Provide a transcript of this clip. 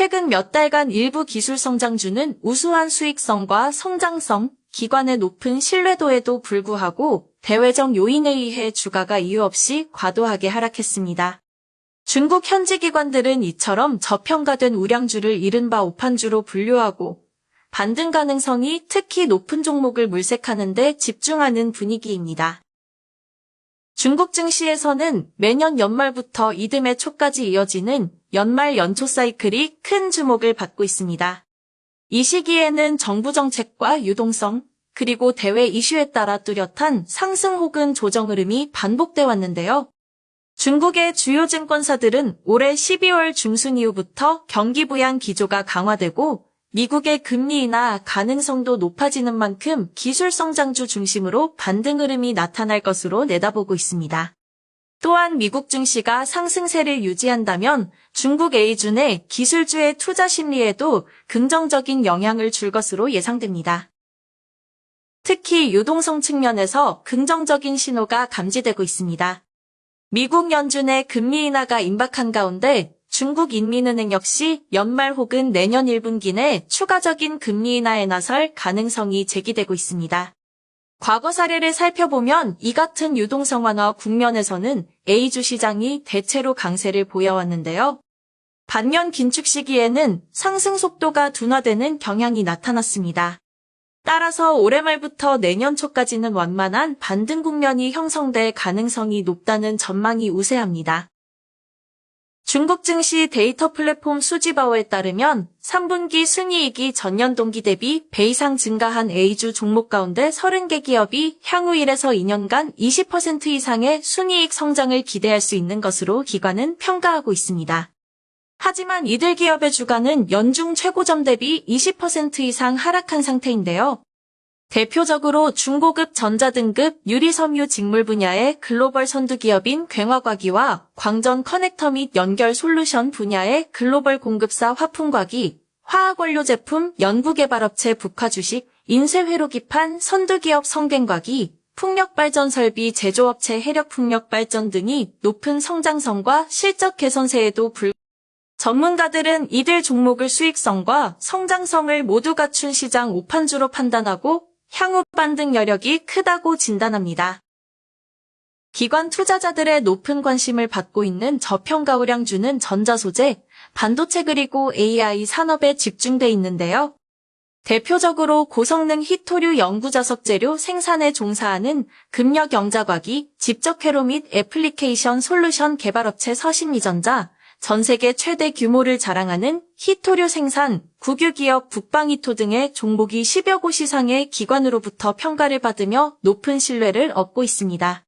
최근 몇 달간 일부 기술 성장주는 우수한 수익성과 성장성, 기관의 높은 신뢰도에도 불구하고 대외적 요인에 의해 주가가 이유 없이 과도하게 하락했습니다. 중국 현지 기관들은 이처럼 저평가된 우량주를 이른바 오판주로 분류하고 반등 가능성이 특히 높은 종목을 물색하는 데 집중하는 분위기입니다. 중국 증시에서는 매년 연말부터 이듬해 초까지 이어지는 연말 연초 사이클이 큰 주목을 받고 있습니다. 이 시기에는 정부 정책과 유동성, 그리고 대외 이슈에 따라 뚜렷한 상승 혹은 조정 흐름이 반복돼 왔는데요. 중국의 주요 증권사들은 올해 12월 중순 이후부터 경기 부양 기조가 강화되고 미국의 금리 인하 가능성도 높아지는 만큼 기술 성장주 중심으로 반등 흐름이 나타날 것으로 내다보고 있습니다. 또한 미국 증시가 상승세를 유지한다면 중국 A준의 기술주의 투자 심리에도 긍정적인 영향을 줄 것으로 예상됩니다. 특히 유동성 측면에서 긍정적인 신호가 감지되고 있습니다. 미국 연준의 금리 인하가 임박한 가운데 중국 인민은행 역시 연말 혹은 내년 1분기 내 추가적인 금리 인하에 나설 가능성이 제기되고 있습니다. 과거 사례를 살펴보면 이 같은 유동성 완화 국면에서는 A주 시장이 대체로 강세를 보여왔는데요. 반면 긴축 시기에는 상승 속도가 둔화되는 경향이 나타났습니다. 따라서 올해 말부터 내년 초까지는 완만한 반등 국면이 형성될 가능성이 높다는 전망이 우세합니다. 중국 증시 데이터 플랫폼 수지바오에 따르면 3분기 순이익이 전년 동기 대비 배 이상 증가한 A주 종목 가운데 30개 기업이 향후 1에서 2년간 20% 이상의 순이익 성장을 기대할 수 있는 것으로 기관은 평가하고 있습니다. 하지만 이들 기업의 주가는 연중 최고점 대비 20% 이상 하락한 상태인데요. 대표적으로 중고급 전자 등급 유리섬유 직물 분야의 글로벌 선두 기업인 굉화과기와 광전 커넥터 및 연결 솔루션 분야의 글로벌 공급사 화풍과기, 화학원료 제품 연구개발업체 북화 주식, 인쇄회로기판 선두기업 성갱과기, 풍력발전 설비 제조업체 해력풍력발전 등이 높은 성장성과 실적 개선세에도 불 전문가들은 이들 종목을 수익성과 성장성을 모두 갖춘 시장 오판주로 판단하고 향후 반등 여력이 크다고 진단합니다. 기관 투자자들의 높은 관심을 받고 있는 저평가 우량주는 전자소재, 반도체 그리고 AI 산업에 집중돼 있는데요. 대표적으로 고성능 히토류 연구자석 재료 생산에 종사하는 금력영자과기, 집적회로 및 애플리케이션 솔루션 개발업체 서신미전자, 전 세계 최대 규모를 자랑하는 히토류 생산, 국유기업 북방히토 등의 종목이 10여 곳 이상의 기관으로부터 평가를 받으며 높은 신뢰를 얻고 있습니다.